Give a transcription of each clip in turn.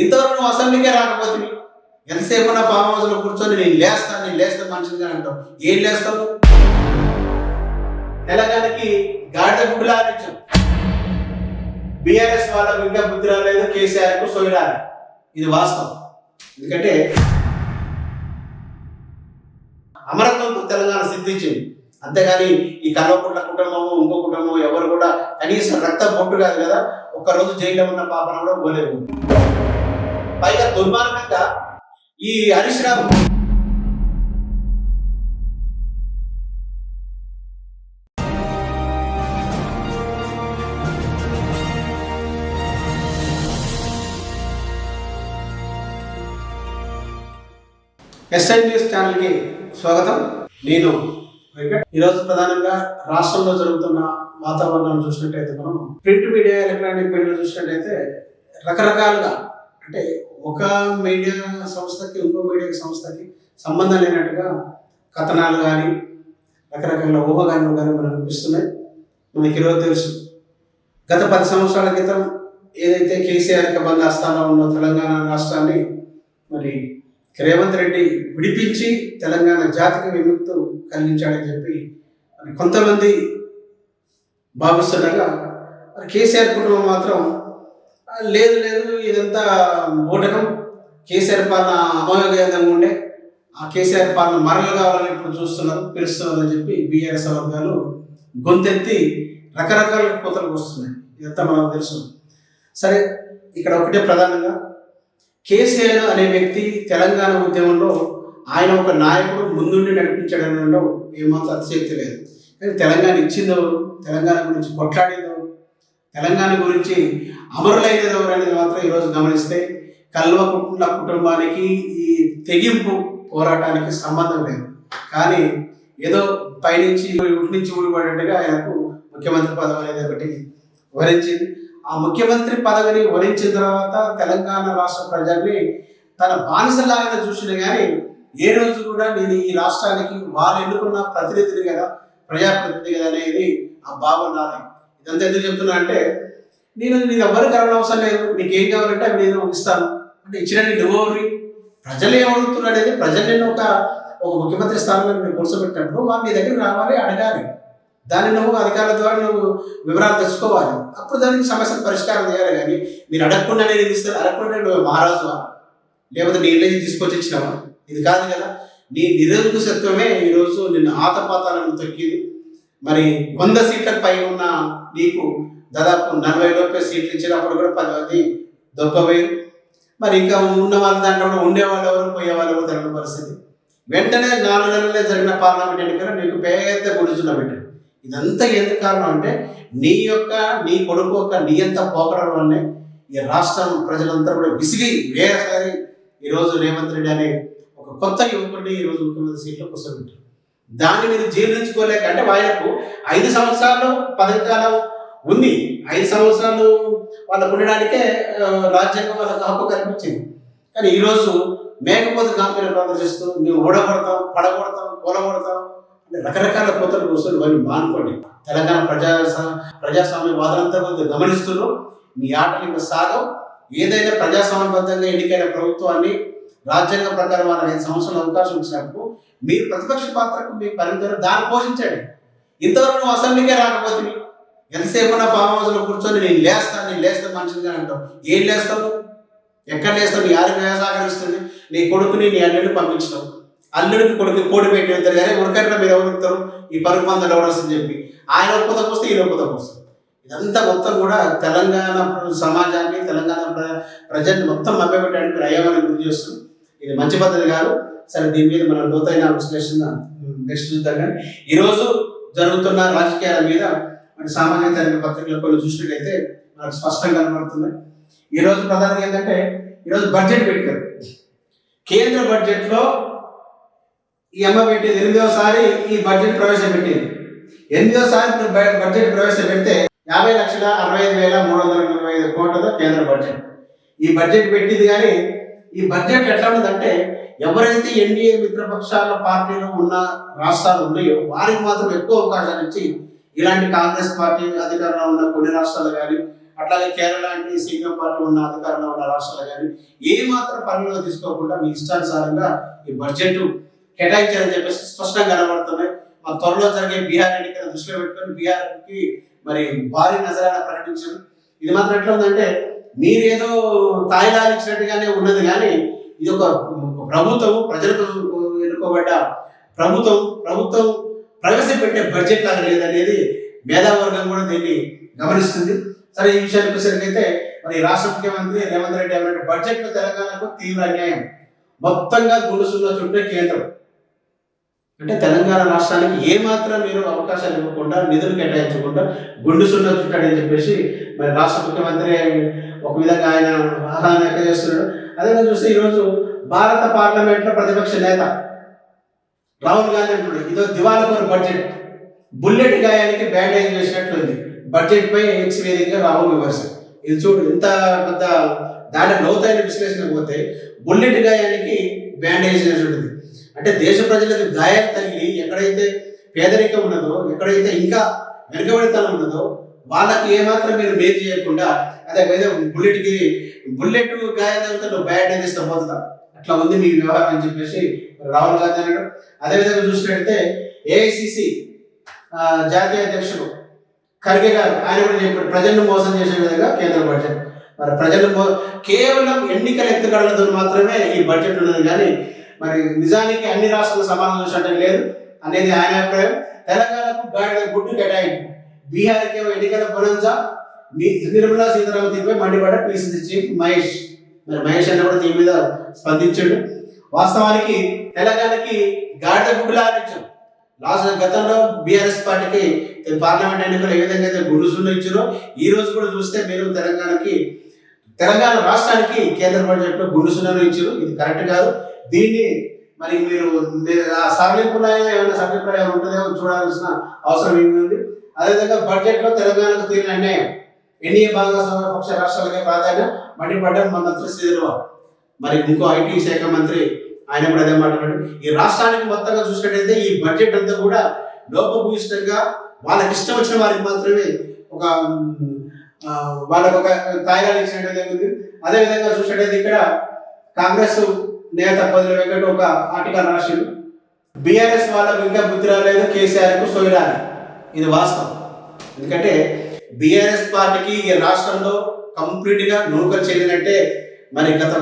ఇంతవరకు నువ్వు అసెంబ్లీకే రాకపోతే ఎంతసేపు నా ఫామ్ హౌస్లో కూర్చొని నేను లేస్తాను నేను లేస్తా మంచిగా అంటావు. ఏం లేస్తావు? తెలంగాణకి గాడిద గుడ్డులా ఆడించాం బీఆర్ఎస్ వాళ్ళకు ఇంకా బుద్ధి రాలేదు కేసీఆర్కు సోయి రాలేదు ఇది వాస్తవం. ఎందుకంటే అమరత్వంతో తెలంగాణ సిద్ధించింది. అంతేగాని ఈ కల్వకుంట్ల కుటుంబము ఇంకో కుటుంబం ఎవరు కూడా కనీసం రక్త బొట్టు కాదు కదా ఒక్కరోజు జైల్లో ఉన్న పాపన కూడా పోలేదు పైగా దుర్మార్గంగా ఈ హరీష్ రావు ఎస్ఐ న్యూస్ ఛానల్కి స్వాగతం. నేను ఈరోజు ప్రధానంగా రాష్ట్రంలో జరుగుతున్న వాతావరణం చూసినట్టయితే మనం ప్రింట్ మీడియా ఎలక్ట్రానిక్ మీడియా చూసినట్టయితే రకరకాలుగా అంటే ఒక మీడియా సంస్థకి ఇంకో మీడియా సంస్థకి సంబంధం లేనట్టుగా కథనాలు కానీ రకరకాల ఊహాగానాలు కానీ మనకు అనిపిస్తున్నాయి. మనకి ఈరోజు తెలుసు. గత పది సంవత్సరాల క్రితం ఏదైతే కేసీఆర్ బంద్ ఆస్థానంలో ఉన్న తెలంగాణ రాష్ట్రాన్ని మరి రేవంత్ రెడ్డి విడిపించి తెలంగాణ జాతికి విముక్తు కలిగించాడని చెప్పి మరి కొంతమంది భావిస్తుండగా మరి కేసీఆర్ కుటుంబం మాత్రం లేదు లేదు ఇదంతా ఓటకం కేసీఆర్ పాలన అమోఘంగా ఉండే. ఆ కేసీఆర్ పాలన మరలు కావాలని ఇప్పుడు చూస్తున్నారు పిలుస్తున్నారని చెప్పి బీఆర్ఎస్ వర్గాలు గొంతెత్తి రకరకాల కోతలు వస్తున్నాయి. ఇదంతా మనకు తెలుసు. సరే ఇక్కడ ఒకటే ప్రధానంగా కేసీఆర్ అనే వ్యక్తి తెలంగాణ ఉద్యమంలో ఆయన ఒక నాయకుడు ముందుండి నడిపించడంలో ఏమాత్రం అతిశక్తి లేదు. కానీ తెలంగాణ ఇచ్చిందో తెలంగాణ గురించి కొట్లాడిందో తెలంగాణ గురించి అమరులైనది ఎవరనేది మాత్రం ఈరోజు గమనిస్తే కల్వకుంట్ల కుటుంబానికి ఈ తెగింపు పోరాటానికి సంబంధం లేదు. కానీ ఏదో పైనుంచి ఇటు నుంచి ఊడిపడేట్టుగా ఆయనకు ముఖ్యమంత్రి పదవి అనేది ఒకటి వరించింది. ఆ ముఖ్యమంత్రి పదవిని వరించిన తర్వాత తెలంగాణ రాష్ట్ర ప్రజల్ని తన బానిసలాగా చూసిన కానీ ఏ రోజు కూడా నేను ఈ రాష్ట్రానికి వాళ్ళు ఎన్నుకున్న ప్రతినిధిని కదా ప్రజాప్రతినిధి కదా అనేది ఆ భావన రాలేదు. ఎంత ఎందుకు చెప్తున్నా అంటే నేను నేను ఎవరికి అవసరం లేదు. నీకు ఏం కావాలంటే అవి నేను ఇస్తాను. అంటే ఇచ్చిన నువ్వు ప్రజలు ఏమడుగుతున్నారు అనేది ప్రజలు నేను ఒక ఒక ముఖ్యమంత్రి స్థానంలో నేను కూర్చోబెట్టినప్పుడు వాళ్ళు నీ దగ్గర రావాలి అడగాలి. దాన్ని నువ్వు అధికారుల ద్వారా నువ్వు వివరాలు తెచ్చుకోవాలి అప్పుడు దానికి సమస్యలు పరిష్కారం చేయాలి కానీ మీరు అడగకుండా నేను ఇస్తాను అడగకుండా నువ్వు మహారాజు లేకపోతే నీ ఇళ్ళకి తీసుకొచ్చి ఇచ్చినావా? ఇది కాదు కదా. నీ నిరంకుశత్వమే ఈరోజు నిన్ను ఆతపాతాలను తొక్కింది. మరి వంద సీట్ల పై ఉన్న నీకు దాదాపు నలభై లోపే సీట్లు ఇచ్చినప్పుడు కూడా పది మంది దొక్కపోయారు మరి ఇంకా ఉన్న వాళ్ళ దాంట్లో కూడా ఉండేవాళ్ళు ఎవరు పోయేవాళ్ళు ఎవరు తెలియని పరిస్థితి. వెంటనే నాలుగు నెలలే జరిగిన పార్లమెంట్ ఎన్నికలు నీకు పెద్ద గుడిచున్న పెట్టారు ఇదంతా ఎందుకు కారణం అంటే నీ యొక్క నీ కొడుకు యొక్క నియంత పోకడం వల్లనే ఈ రాష్ట్రం ప్రజలంతా కూడా విసిగి వేరేసారి ఈరోజు రేవంత్ రెడ్డి అనే ఒక కొత్త యువకుడిని ఈరోజు ముఖ్యమంత్రి సీట్లో కూర్చోబెట్టారు. దాన్ని మీరు జీర్ణించుకోలేక అంటే ఆయనకు ఐదు సంవత్సరాలు పదవి కాలం ఉంది. ఐదు సంవత్సరాలు వాళ్ళకు ఉండడానికే రాజ్యాంగం వాళ్ళకు హక్కు కల్పించింది. కానీ ఈరోజు మేకపోతే గాంభీర్యం ప్రదర్శిస్తూ మేము ఓడగొడతాం పడగొడతాం కూలగొడతాం అంటే రకరకాల కోతలు కూర్చొని ఇవన్నీ మానుకోండి. తెలంగాణ ప్రజా ప్రజాస్వామ్య వాదనంతా కొంత గమనిస్తున్నారు. మీ ఆటలు ఇంకా సాగం ఏదైనా ప్రజాస్వామ్యబద్ధంగా ఎన్నికైన ప్రభుత్వాన్ని రాజ్యాంగ ప్రకారం వాళ్ళకి ఐదు సంవత్సరాల అవకాశం ఇచ్చినప్పుడు మీరు ప్రతిపక్ష పాత్రకు మీ పరిమితులు దాన్ని పోషించండి. ఇంతవరకు నువ్వు అసెంబ్లీకే రాకపోతే ఎంతసేపు నా ఫామ్ హౌస్లో కూర్చొని నేను లేస్తాను నేను లేస్తే మంచిదిగా అంటావు. ఏం లేస్తావు? ఎక్కడ లేస్తావు? నీ ఆరోగ్య సహకరిస్తుంది నీ కొడుకుని నీ అల్లుడిని పంపించినావు అల్లుడికి కొడుకు కోడి పెట్టి వెళ్తారు కానీ ఉరకట్ల మీరు ఎవరు ఈ పరుగు పందలు ఎవరొస్తుందని చెప్పి. ఆయన ఒప్పుత వస్తే ఈయన ఒప్పుత వస్తుంది ఇదంతా మొత్తం కూడా తెలంగాణ సమాజాన్ని తెలంగాణ ప్రజల్ని మొత్తం మభ్యపెట్టడానికి అయ్యామని గుర్తు చేస్తుంది ఇది మంచి పద్ధతి కాదు. సరే దీని మీద మనం లోతైన విశ్లేషణ నెక్స్ట్ చూద్దాం కానీ. ఈరోజు జరుగుతున్న రాజకీయాల మీద మన సామాజిక తరగతి పత్రికలు కొన్ని చూసినట్లయితే మనకు స్పష్టంగా కనబడుతుంది ఈరోజు ప్రధానంగా ఏంటంటే ఈరోజు బడ్జెట్ పెట్టారు. కేంద్ర బడ్జెట్లో ఈ అమ్మ పెట్టేది ఎనిమిదోసారి ఈ బడ్జెట్ ప్రవేశపెట్టింది. ఎనిమిదోసారి బడ్జెట్ ప్రవేశపెడితే యాభై లక్షల అరవై ఐదు వేల మూడు వందల నలభై ఐదు కోట్లతో కేంద్ర బడ్జెట్ ఈ బడ్జెట్ పెట్టింది కానీ ఈ బడ్జెట్ ఎట్లా ఉందంటే ఎవరైతే ఎన్డీఏ మిత్రపక్షాల పార్టీలు ఉన్న రాష్ట్రాలు ఉన్నాయో వారికి మాత్రం ఎక్కువ అవకాశాలు ఇచ్చి ఇలాంటి కాంగ్రెస్ పార్టీ అధికారంలో ఉన్న కొన్ని రాష్ట్రాలు కానీ అట్లాగే కేరళ లాంటి సీపీఎం పార్టీ ఉన్న అధికారంలో ఉన్న రాష్ట్రాలు కానీ ఏ మాత్రం పరిగణలో తీసుకోకుండా మీ ఇష్టానుసారంగా ఈ బడ్జెట్ కేటాయించారని చెప్పేసి స్పష్టంగా కనబడుతున్నాయి. మా త్వరలో జరిగే బీహార్ ఎన్నికల దృష్టిలో పెట్టుకొని బీహార్కి మరి భారీ నజరాన ప్రకటించారు ఇది మాత్రం ఎట్లా ఉందంటే మీరేదో తాయిలాలు ఇచ్చినట్టుగానే ఉన్నది కానీ ఇది ఒక ప్రభుత్వం ప్రజలకు ఎన్నుకోబడ్డ ప్రభుత్వం ప్రభుత్వం ప్రవేశపెట్టే బడ్జెట్ లాగా లేదనేది మేధావర్గం కూడా దీన్ని గమనిస్తుంది. సరే ఈ విషయానికి వచ్చేసరికైతే మరి రాష్ట్ర ముఖ్యమంత్రి రేవంత్ రెడ్డి ఏమంటే బడ్జెట్ తెలంగాణకు తీవ్ర అన్యాయం. మొత్తంగా గుడుసుల్లో చుట్టే కేంద్రం. అంటే తెలంగాణ రాష్ట్రానికి ఏ మాత్రం మీరు అవకాశాలు ఇవ్వకుండా నిధులు కేటాయించకుండా గుండు సున్నా చుట్టాడని చెప్పేసి మరి రాష్ట్ర ముఖ్యమంత్రి ఒక విధంగా ఆయన ఆహ్లాదం చేస్తున్నాడు. అదే చూస్తే ఈరోజు భారత పార్లమెంట్లో ప్రతిపక్ష నేత. రాహుల్ గాంధీ అంటున్నాడు ఇదో దివాలకోరు బడ్జెట్ బుల్లెట్ గాయానికి బ్యాండేజ్ చేసినట్లుంది బడ్జెట్ పై ఎక్స్ వేదికగా రాహుల్ విమర్శ. ఇది చూడు ఇంత పెద్ద దాని లోతైన విశ్లేషణ పోతే బుల్లెట్ గాయానికి బ్యాండేజ్ చేసి ఉంటుంది అంటే దేశ ప్రజలకు గాయాలు తగిలి ఎక్కడైతే పేదరికం ఉన్నదో ఎక్కడైతే ఇంకా వెనుకబడితనం ఉన్నదో వాళ్ళకి ఏమాత్రం మీరు మేలు చేయకుండా అదే బుల్లెట్కి బుల్లెట్ గాయం తగ్గితే నువ్వు బ్యాండేజ్ ఇస్తా పోతుందా అట్లా ఉంది మీ వ్యవహారం అని చెప్పేసి రాహుల్ గాంధీ అన్నాడు. అదేవిధంగా చూసినట్టయితే ఏఐసిసి జాతీయ అధ్యక్షుడు ఖర్గే గారు ఆయన కూడా చెప్పాడు ప్రజలను మోసం చేసే విధంగా కేంద్ర బడ్జెట్ మరి ప్రజలు మో- కేవలం ఎన్నికల ఎత్తుగడలతో మాత్రమే ఈ బడ్జెట్ ఉన్నది కానీ మరి నిజానికి అన్ని రాష్ట్రాలు సమానం చూసినట్టు లేదు అనేది ఆయన అభిప్రాయం. తెలంగాణకు గాడిద గుడ్డు కేటాయింపు. బీహార్కి ఎన్నికల బొనంజా నిర్మలా సీతారామన్ తీరుపై మండిపడ్డ పిసిసి చీఫ్ మహేష్. మరి మహేష్ అన్న కూడా దీని మీద స్పందించాడు. వాస్తవానికి తెలంగాణకి గాడిద గుడ్డులా అనిపించాం. లాస్ట్ గతంలో బీఆర్ఎస్ పార్టీకి పార్లమెంట్ ఎన్నికలు ఏ విధంగా అయితే గురుసులు ఇచ్చారో ఈ రోజు కూడా చూస్తే మీరు తెలంగాణకి తెలంగాణ రాష్ట్రానికి కేంద్ర బడ్జెట్లో గుండుసులను ఇచ్చారు. ఇది కరెక్ట్ కాదు. దీన్ని మరి మీరు నే- ఆ ఏమైనా సరళీకృతం ఉంటుందేమో చూడాల్సిన అవసరం ఏమి అదేవిధంగా బడ్జెట్లో తెలంగాణకు తీరిన అన్యాయం. ఎన్డీఏ భాగస్వామ్య పక్ష రాష్ట్రాలకే ప్రాధాన్యం మండిపడ్డం మన మంత్రి శ్రీధర్బాబు మరి ఇంకో ఐటీ శాఖ మంత్రి ఆయన కూడా అదే మాట్లాడాడు ఈ రాష్ట్రానికి మొత్తంగా చూసినట్టయితే ఈ బడ్జెట్ అంతా కూడా లోపభూయిష్టంగా వాళ్ళకి ఇష్టం వచ్చిన వారికి మాత్రమే ఒక వాళ్ళకు ఒక కాయిదాలు ఇచ్చినట్టు ఉంది అదేవిధంగా చూసినట్టయితే ఇక్కడ కాంగ్రెస్ నేత పదుల వెంకట ఒక ఆర్టికల్ రాసిండు. బీఆర్ఎస్ వాళ్ళకు ఇంకా బుద్ధి రాలేదు కేసీఆర్కు సోయి రాలేదు. ఇది వాస్తవం. ఎందుకంటే బీఆర్ఎస్ పార్టీకి ఈ రాష్ట్రంలో కంప్లీట్గా నూకలు చెల్లినట్టే మరి గత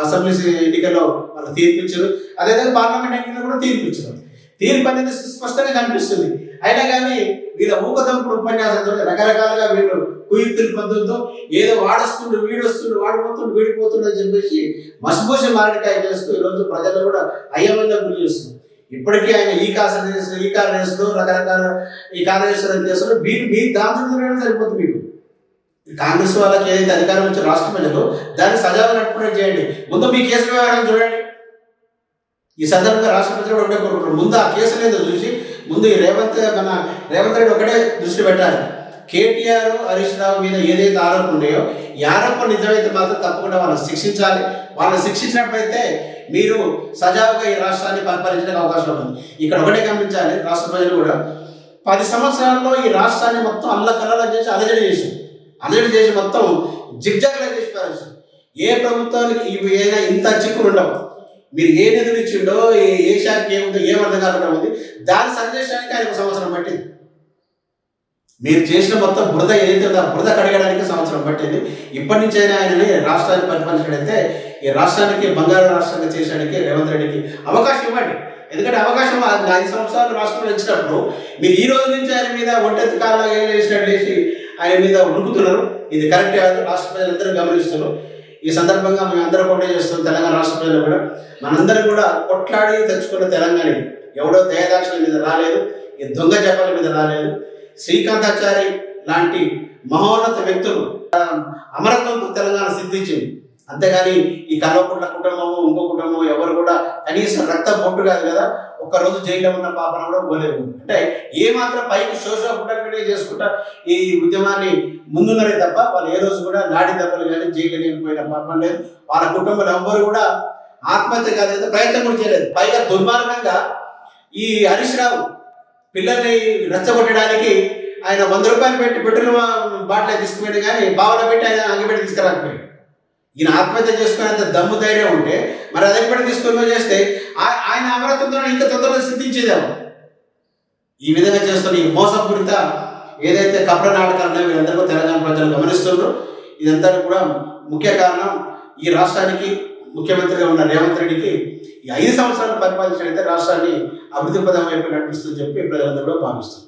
అసెంబ్లీ ఎన్నికల్లో వాళ్ళు తీర్పు ఇచ్చారు అదేవిధంగా పార్లమెంట్ ఎన్నికల్లో కూడా తీర్పు ఇచ్చారు తీర్పు అనేది స్పష్టంగా కనిపిస్తుంది. అయినా కానీ వీళ్ళ ఊకదంపుడు ఉపన్యాసంతో రకరకాలుగా వీళ్ళు కుయుక్తుల పద్ధతితో ఏదో వాడొస్తుండు వీడొస్తుండు వాడిపోతుండు వీడిపోతుండు అని చెప్పేసి మసిపోసి మారడికాయ చేస్తూ ఈరోజు ప్రజలు కూడా అయ్యమైన గురి చేస్తుంది ఇప్పటికీ ఆయన ఈ కాస ఈ కార్ చేస్తారు రకరకాల ఈ కార్యదర్శనం చేస్తారు మీరు మీ దాంట్లో సరిపోతుంది మీకు. కాంగ్రెస్ వాళ్ళకి ఏదైతే అధికారం వచ్చే రాష్ట్ర ప్రజలు దాన్ని సజావుగా నడుపుకునేట్టు చేయండి. ముందు మీ కేసుల వ్యవహారం చూడండి. ఈ సందర్భంగా రాష్ట్ర ప్రజలు ఒకటే కోరుకుంటారు ముందు ఆ కేసులు ఏదో చూసి ముందు ఈ రేవంత్ మన రేవంత్ రెడ్డి ఒకటే దృష్టి పెట్టాలి. కేటీఆర్ హరీష్ రావు మీద ఏదైతే ఆరోపణలు ఉన్నాయో ఈ ఆరోపణ నిజమైతే మాత్రం తప్పకుండా వాళ్ళని శిక్షించాలి. వాళ్ళని శిక్షించినప్పుడైతే మీరు సజావుగా ఈ రాష్ట్రాన్ని పరిపాలించడానికి అవకాశం ఉంటుంది. ఇక్కడ ఒకటే గమనించాలి రాష్ట్ర ప్రజలు కూడా. పది సంవత్సరాల్లో ఈ రాష్ట్రాన్ని మొత్తం అల్లకల్లా చేసి అలజడి చేసి అలజడి చేసి మొత్తం జిగ్జాగ్లా చేసి పారేసి ఏ ప్రభుత్వానికి ఏదైనా ఇంత చిక్కులు ఉండవు. మీరు ఏ నిధులు ఇచ్చిండో ఏ శాఖకి ఏముందో ఏం అర్థం కాకుండా ఉంది. దాన్ని సరిచేయడానికి ఆయన ఒక సంవత్సరం పట్టింది. మీరు చేసిన మొత్తం బురద ఏదైతే ఉందో ఆ బురద కడగడానికి సంవత్సరం పట్టింది. ఇప్పటి నుంచి అయినా ఆయనని రాష్ట్రాన్ని పరిపాలించడైతే ఈ రాష్ట్రానికి బంగారు రాష్ట్రంగా చేసేయడానికి రేవంత్ రెడ్డికి అవకాశం ఇవ్వండి. ఎందుకంటే అవకాశం ఐదు సంవత్సరాలు రాష్ట్రంలో ఇచ్చినప్పుడు మీరు ఈ రోజు నుంచి ఆయన మీద ఒంటెత్తి కాలంలో వేసినట్టు వేసి ఆయన మీద ఉరుకుతున్నారు. ఇది కరెక్ట్ కాదు రాష్ట్ర ప్రజలందరూ గమనిస్తున్నారు. ఈ సందర్భంగా మేము అందరం కూడా చేస్తున్నాం తెలంగాణ రాష్ట్ర ప్రజలు కూడా. మనందరం కూడా కొట్లాడి తెచ్చుకున్న తెలంగాణ ఎవడో దయదాక్షల మీద రాలేదు ఈ దొంగ జపాల మీద రాలేదు. శ్రీకాంతాచారి లాంటి మహోన్నత వ్యక్తులు అమరత్వం తెలంగాణ సిద్ధించింది. అంతేగాని ఈ కల్వకుంట్ల కుటుంబము ఇంకో కుటుంబం ఎవరు కూడా కనీసం రక్త బొట్టు కాదు కదా. ఒక్కరోజు జైల్లో ఉన్న పాపన కూడా పోలేదు అంటే ఏ మాత్రం పైకి సోషల్ పుట్టకటే చేసుకుంటా ఈ ఉద్యమాన్ని ముందున్నరే తప్ప వాళ్ళు ఏ రోజు కూడా నాటి దెబ్బలు కానీ జైలు పోయిన పాపం లేదు. వాళ్ళ కుటుంబాలు ఎవ్వరు కూడా ఆత్మహత్య కాలేదు ప్రయత్నం కూడా చేయలేదు. పైగా దుర్మార్గంగా ఈ హరీష్ రావు పిల్లల్ని రెచ్చగొట్టడానికి ఆయన వంద రూపాయలు పెట్టి పెట్రోల్ బాటిల్ తీసుకుపోయాడు కానీ బావలో పెట్టి ఆయన అంగిపెట్టి తీసుకురాకపోయాడు. ఈయన ఆత్మహత్య చేసుకునేంత దమ్ము ధైర్యం ఉంటే మరి అదంగిపెట్టి తీసుకొని చేస్తే ఆయన అమరత్వంతో ఇంకా తొందరగా సిద్ధించేదేమో. ఈ విధంగా చేస్తున్న ఈ మోసపూరిత ఏదైతే కపట నాటకాలు ఉన్నాయో వీరందరూ తెలంగాణ ప్రజలు గమనిస్తున్నారు ఇదంతా కూడా ముఖ్య కారణం ఈ రాష్ట్రానికి ముఖ్యమంత్రిగా ఉన్న రేవంత్ రెడ్డికి ఈ ఐదు సంవత్సరాలు పరిపాలించినట్లయితే రాష్ట్రాన్ని అభివృద్ధి పదం వైపు నడిపిస్తుందని చెప్పి ప్రజలందరూ కూడా భావిస్తున్నారు.